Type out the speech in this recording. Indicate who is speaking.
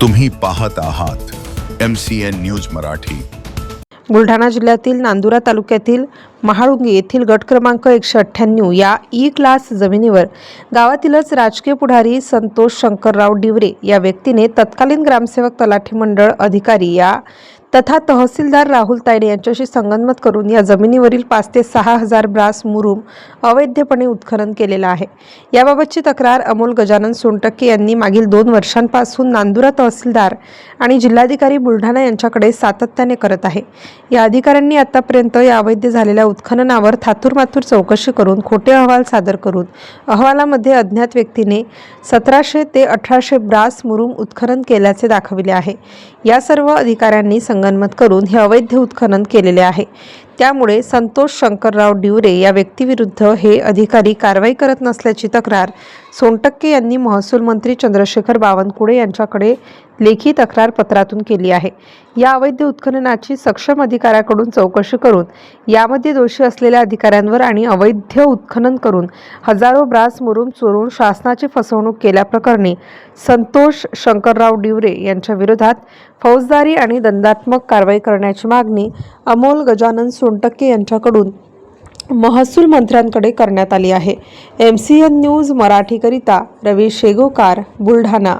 Speaker 1: तुम्ही पाहत आहात M C N news Marathi.
Speaker 2: Buldhana जिल्ह्यातील नांदुरा तालुक्यातील महाळुंगी येथील गट क्रमांक एकशे अठ्ठ्याण्णव या ई क्लास जमिनीवर गावातीलच राजकीय पुढारी संतोष शंकरराव डिवरे या व्यक्तीने तत्कालीन ग्रामसेवक तलाठी मंडळ अधिकारी या तथा तहसीलदार राहुल तायडे यांच्याशी संगनमत करून या जमिनीवरील पाच ते सहा हजार ब्रास मुरुम अवैधपणे उत्खनन केलेलं आहे. याबाबतची तक्रार अमोल गजानन सोनटक्के यांनी मागील दोन वर्षांपासून नांदुरा तहसीलदार आणि जिल्हाधिकारी बुलढाणा यांच्याकडे सातत्याने करत आहे. या अधिकाऱ्यांनी आतापर्यंत या अवैध झालेल्या उत्खननावर थातूरमातूर चौकशी करून खोटे अहवाल सादर करून अहवालामध्ये अज्ञात व्यक्तीने सतराशे ते अठराशे ब्रास मुरुम उत्खनन केल्याचे दाखविले आहे. या सर्व अधिकाऱ्यांनी संग संगनमत करून हे अवैध उत्खनन केलेले आहे. त्यामुळे संतोष शंकरराव डिवरे या व्यक्तीविरुद्ध हे अधिकारी कारवाई करत नसल्याची तक्रार सोनटक्के यांनी महसूल मंत्री चंद्रशेखर बावनकुळे यांच्याकडे लेखी तक्रार पत्रातून केली आहे. या अवैध उत्खननाची सक्षम अधिकाऱ्याकडून चौकशी करून यामध्ये दोषी असलेल्या अधिकाऱ्यांवर आणि अवैध उत्खनन करून हजारो ब्रास मुरुम चोरून शासनाची फसवणूक केल्याप्रकरणी संतोष शंकरराव डिवरे यांच्या विरोधात फौजदारी आणि दंडात्मक कारवाई करण्याची मागणी अमोल गजानन सोनटक्के यांच्याकडून महसूल मंत्र्यांकडे करण्यात आली आहे. एम सी एन न्यूज मराठीकरिता रवी शेगोकार बुलढाणा.